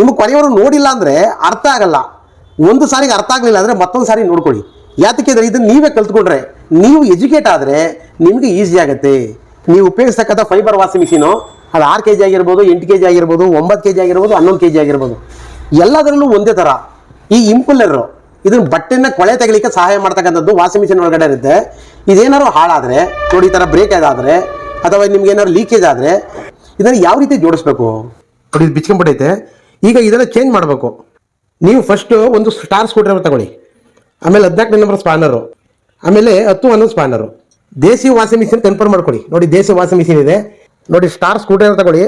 ನಿಮಗೆ ಕೊನೆಯವರು ನೋಡಿಲ್ಲ ಅಂದರೆ ಅರ್ಥ ಆಗಲ್ಲ. ಒಂದು ಸಾರಿಗೆ ಅರ್ಥ ಆಗಲಿಲ್ಲ ಅಂದರೆ ಮತ್ತೊಂದು ಸಾರಿ ನೋಡ್ಕೊಳ್ಳಿ. ಯಾತಕ್ಕೆ ಅಂದರೆ ಇದನ್ನು ನೀವೇ ಕಲ್ತ್ಕೊಂಡ್ರೆ? ನೀವು ಎಜುಕೇಟ್ ಆದರೆ ನಿಮಗೆ ಈಸಿ ಆಗುತ್ತೆ. ನೀವು ಉಪಯೋಗಿಸ್ತಕ್ಕಂಥ ಫೈಬರ್ ವಾಷಿಂಗ್ ಮಿಷಿನು, ಅದು ಆರು ಕೆ ಜಿ ಆಗಿರ್ಬೋದು, ಎಂಟು ಕೆ ಜಿ ಆಗಿರ್ಬೋದು, ಒಂಬತ್ತು ಕೆ ಜಿ ಆಗಿರ್ಬೋದು, ಹನ್ನೊಂದು ಕೆ ಜಿ ಆಗಿರ್ಬೋದು. ಎಲ್ಲದರಲ್ಲೂ ಒಂದೇ ಥರ ಈ ಇಂಪುಲ್ಲರು, ಇದನ್ನು ಬಟ್ಟೆನ ಕೊಳೆ ತೆಗಲಿಕ್ಕೆ ಸಹಾಯ ಮಾಡ್ತಕ್ಕಂಥದ್ದು ವಾಷಿಂಗ್ ಮಿಷಿನ್ ಒಳಗಡೆ ಇರುತ್ತೆ. ಇದೇನಾದ್ರು ಹಾಳಾದರೆ, ನೋಡಿ ಈ ಥರ ಬ್ರೇಕ್ ಆದರೆ ಅಥವಾ ನಿಮ್ಗೆ ಏನಾದ್ರು ಲೀಕೇಜ್ ಆದರೆ, ಇದನ್ನು ಯಾವ ರೀತಿ ಜೋಡಿಸ್ಬೇಕು? ನೋಡಿ, ಇದು ಬಿಚ್ಕೊಂಡ್ಬಿಟ್ಟೈತೆ. ಈಗ ಇದನ್ನು ಚೇಂಜ್ ಮಾಡಬೇಕು. ನೀವು ಫಸ್ಟು ಒಂದು ಸ್ಟಾರ್ ಸ್ಕ್ರೂಡ್ರೈವರ್ ತಗೊಳ್ಳಿ. ಆಮೇಲೆ ಹದಿನಾಲ್ಕು ನಂಬರ್ ಸ್ಪಾನರು ಆಮೇಲೆ ಹತ್ತು ಹನ್ನೊಂದು spanner desi washing machine confirm ಮಾಡ್ಕೊಳ್ಳಿ ನೋಡಿ, ದೇಸಿ ವಾಷಿಂಗ್ ಮಿಷಿನ್ ಇದೆ. ನೋಡಿ ಸ್ಟಾರ್ ಸ್ಕ್ರೂಡ್ರೈವರ್ ತಗೊಳ್ಳಿ.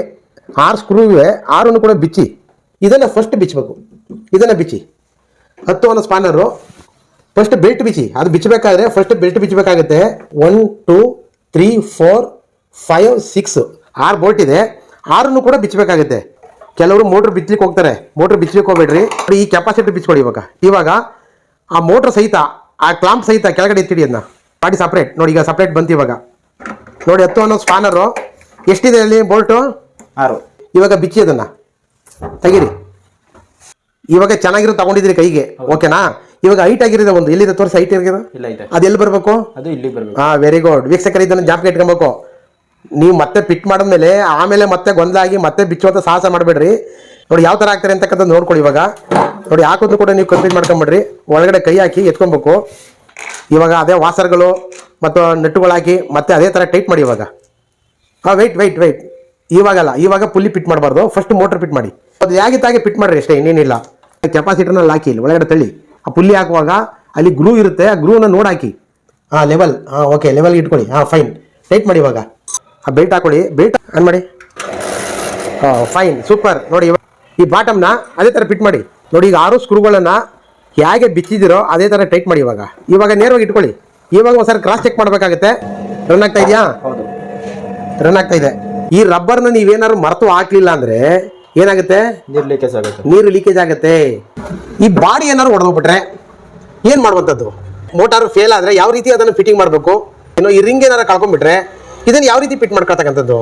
ಆರು ಸ್ಕ್ರೂ ಇವೆ. ಆರನ್ನು ಕೂಡ ಬಿಚ್ಚಿ. ಇದನ್ನು ಫಸ್ಟ್ ಬಿಚ್ಚಬೇಕು. ಇದನ್ನು ಬಿಚ್ಚಿ. ಹತ್ತು ಅನ್ನೋ ಸ್ಪಾನರು ಫಸ್ಟ್ ಬೆಲ್ಟ್ ಬಿಚ್ಚಿ. ಅದು ಬಿಚ್ಚಬೇಕಾದ್ರೆ first belt ಬಿಚ್ಚಬೇಕಾಗುತ್ತೆ. One two three four five six ಆರು ಬೋಲ್ಟ್ ಇದೆ. ಆರನ್ನು ಕೂಡ ಬಿಚ್ಚಬೇಕಾಗುತ್ತೆ. ಕೆಲವರು ಮೋಟ್ರ್ ಬಿಚ್ಚಲಿಕ್ಕೆ ಹೋಗ್ತಾರೆ. ಮೋಟ್ರ್ ಬಿಚ್ಚಲಿಕ್ಕೆ ಹೋಗ್ಬೇಡ್ರಿ. ನೋಡಿ ಈ ಕೆಪಾಸಿಟಿ ಬಿಚ್ಕೊಳ್ಳಿ ಇವಾಗ. ಇವಾಗ ಆ ಮೋಟ್ರ್ ಸಹಿತ ಆ ಕ್ಲಾಂಪ್ ಸಹಿತ ಕೆಳಗಡೆ ಎತ್ತಿಡಿ ಅದನ್ನ ಮಾಡಿ ಸಪ್ರೇಟ್ ನೋಡಿ ಈಗ ಸಪ್ರೇಟ್ ಬಂತು ಇವಾಗ. ನೋಡಿ ಹತ್ತು ಅನ್ನೋ ಸ್ಪಾನರು ಎಷ್ಟಿದೆ ಅಲ್ಲಿ ಬೋಲ್ಟು ಆರು. ಇವಾಗ ಬಿಚ್ಚಿ ಅದನ್ನ. ತೆಗೀರಿ. ಇವಾಗ ಚೆನ್ನಾಗಿರೋ ತಗೊಂಡಿದ್ರಿ ಕೈಗೆ. ಓಕೆನಾ? ಇವಾಗ ಹೈಟ್ ಆಗಿರೋದು ಒಂದು. ಎಲ್ಲಿದೆ ತೋರಿಸಿ ಹೈಟ್ ಆಗಿರೋದು ಇಲ್ಲ ಇದೆ ಅದು ಎಲ್ಲಿ ಬರಬೇಕು? ಅದು ಇಲ್ಲಿ ಬರಬೇಕು. ಹಾ ವೆರಿ ಗುಡ್ ವೀಕ್ಷಕರ ಇದನ್ನ ಜಾಪ್ ಇಟ್ಕೊಬೇಕು. ನೀವು ಮತ್ತೆ ಪಿಟ್ ಮಾಡಿದ್ಮೇಲೆ ಆಮೇಲೆ ಮತ್ತೆ ಗೊಂದಲ ಆಗಿ ಮತ್ತೆ ಬಿಚ್ಚುವಂಥ ಸಾಹಸ ಮಾಡಬೇಡ್ರಿ. ನೋಡಿ ಯಾವ ತರ ಆಗ್ತಾರೆ ಅಂತಕ್ಕಂಥ ನೋಡ್ಕೊಳ್ಳಿ ಇವಾಗ. ನೋಡಿ ಹಾಕೋದು ಕೂಡ ನೀವು ಕಂಪ್ಲೀಟ್ ಮಾಡ್ಕೊಂಬಿಡ್ರಿ. ಒಳಗಡೆ ಕೈ ಹಾಕಿ ಎತ್ಕೊಬೇಕು. ಇವಾಗ ಅದೇ ವಾಸರ್ಗಳು ಮತ್ತು ನೆಟ್ಟುಗಳು ಹಾಕಿ ಮತ್ತೆ ಅದೇ ಥರ ಟೈಟ್ ಮಾಡಿ ಇವಾಗ. ಹಾಂ ವೆಯ್ಟ್ ವೆಯ್ಟ್ ವೆಯ್ಟ್ ಇವಾಗಲ್ಲ ಇವಾಗ ಪುಲ್ಲಿ ಪಿಟ್ ಮಾಡಬಾರ್ದು. ಫಸ್ಟ್ ಮೋಟರ್ ಪಿಟ್ ಮಾಡಿ. ಅದು ಯಾಗಿತ್ತಾಗೆ ಪಿಟ್ ಮಾಡ್ರಿ ಅಷ್ಟೇ, ಇನ್ನೇನಿಲ್ಲ. ಕೆಪಾಸಿಟರ್ನಲ್ಲಿ ಹಾಕಿ ಇಲ್ಲಿ, ಒಳಗಡೆ ತಳ್ಳಿ. ಆ ಪುಲ್ಲಿ ಹಾಕುವಾಗ ಅಲ್ಲಿ ಗ್ರೂ ಇರುತ್ತೆ, ಆ ಗ್ರೂನ ನೋಡಿ ಹಾಕಿ. ಹಾಂ ಲೆವೆಲ್ ಹಾಂ ಓಕೆ ಲೆವೆಲ್ಗೆ ಇಟ್ಕೊಳ್ಳಿ. ಹಾಂ ಫೈನ್ ಟೈಟ್ ಮಾಡಿ ಇವಾಗ. ಬೆಲ್ಟ್ ಹಾಕೊಳ್ಳಿ. ಬೆಲ್ಟ್ ಆನ್ ಮಾಡಿ. ಫೈನ್ ಸೂಪರ್ ನೋಡಿ ಈ ಬಾಟಮ್ನ ಅದೇ ಥರ ಫಿಟ್ ಮಾಡಿ. ನೋಡಿ ಈಗ ಆರು ಸ್ಕ್ರೂಗಳನ್ನು ಹೇಗೆ ಬಿಚ್ಚಿದಿರೋ ಅದೇ ಥರ ಟೈಟ್ ಮಾಡಿ ಇವಾಗ. ಇವಾಗ ನೇರವಾಗಿ ಇಟ್ಕೊಳ್ಳಿ. ಇವಾಗ ಒಂದ್ಸರಿ ಕ್ರಾಸ್ ಚೆಕ್ ಮಾಡಬೇಕಾಗುತ್ತೆ. ರನ್ ಆಗ್ತಾ ಇದೆಯಾ? ಹೌದು. ರನ್ ಆಗ್ತಾ ಇದೆ. ಈ ರಬ್ಬರ್ನ ನೀವೇನಾದ್ರು ಮರೆತು ಹಾಕ್ಲಿಲ್ಲ ಅಂದ್ರೆ ಏನಾಗುತ್ತೆ? ನೀರು ಲೀಕೇಜ್ ಆಗುತ್ತೆ. ನೀರು ಲೀಕೇಜ್ ಆಗುತ್ತೆ. ಈ ಬಾಡಿ ಏನಾದ್ರು ಹೊಡೆದೋಗ್ಬಿಟ್ರೆ ಏನು ಮಾಡುವಂಥದ್ದು? ಮೋಟಾರು ಫೇಲ್ ಆದ್ರೆ ಯಾವ ರೀತಿ ಅದನ್ನು ಫಿಟ್ಟಿಂಗ್ ಮಾಡಬೇಕು? ಏನೋ ಈ ರಿಂಗ್ ಏನಾರು ಕಳ್ಕೊಂಡ್ಬಿಟ್ರೆ ಇದನ್ನ ಯಾವ ರೀತಿ ಫಿಟ್ ಮಾಡ್ಕೊಳ್ತಕ್ಕಂಥದ್ದು?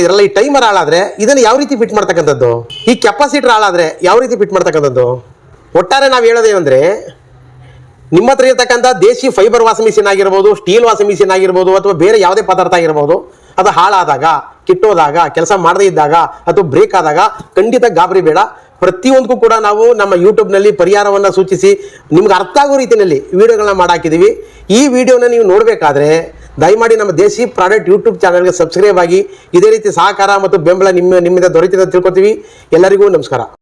ಇದರಲ್ಲಿ ಈ ಟೈಮರ್ ಹಾಳಾದ್ರೆ ಇದನ್ನ ಯಾವ ರೀತಿ ಫಿಟ್ ಮಾಡ್ತಕ್ಕಂಥದ್ದು? ಈ ಕೆಪಾಸಿಟರ್ ಹಾಳಾದ್ರೆ ಯಾವ ರೀತಿ ಫಿಟ್ ಮಾಡ್ತಕ್ಕಂಥದ್ದು? ಒಟ್ಟಾರೆ ನಾವು ಹೇಳೋದೇನಂದ್ರೆ ನಿಮ್ಮ ಹತ್ರ ಇರತಕ್ಕಂಥ ದೇಶಿ ಫೈಬರ್ ವಾಷಿಂಗ್ ಮಿಷಿನ್ ಆಗಿರ್ಬೋದು ಸ್ಟೀಲ್ ವಾಷಿಂಗ್ ಮಿಷಿನ್ ಆಗಿರ್ಬೋದು, ಅಥವಾ ಬೇರೆ ಯಾವುದೇ ಪದಾರ್ಥ ಆಗಿರ್ಬೋದು, ಅದು ಹಾಳಾದಾಗ ಕಿಟ್ಟೋದಾಗ ಕೆಲಸ ಮಾಡದೇ ಇದ್ದಾಗ, ಅಥವಾ ಬ್ರೇಕ್ ಆದಾಗ ಖಂಡಿತ ಗಾಬರಿ ಬೇಡ. ಪ್ರತಿಯೊಂದಕ್ಕೂ ಕೂಡ ನಾವು ನಮ್ಮ ಯೂಟ್ಯೂಬ್ನಲ್ಲಿ ಪರಿಹಾರವನ್ನು ಸೂಚಿಸಿ ನಿಮ್ಗೆ ಅರ್ಥ ಆಗೋ ರೀತಿಯಲ್ಲಿ ವಿಡಿಯೋಗಳನ್ನ ಮಾಡಾಕಿದ್ದೀವಿ ಈ ವಿಡಿಯೋನ ನೀವು ನೋಡಬೇಕಾದ್ರೆ ದಯಮಾಡಿ ನಮ್ಮ ದೇಶಿ ಪ್ರಾಡಕ್ಟ್ ಯೂಟ್ಯೂಬ್ ಚಾನಲ್ಗೆ ಸಬ್ಸ್ಕ್ರೈಬ್ ಆಗಿ ಇದೇ ರೀತಿ ಸಹಕಾರ ಮತ್ತು ಬೆಂಬಲ ನಿಮ್ಮ ನಿಮ್ಮಿಂದ ದೊರೆತಿದೆ ತಿಳ್ಕೊತೀವಿ. ಎಲ್ಲರಿಗೂ ನಮಸ್ಕಾರ.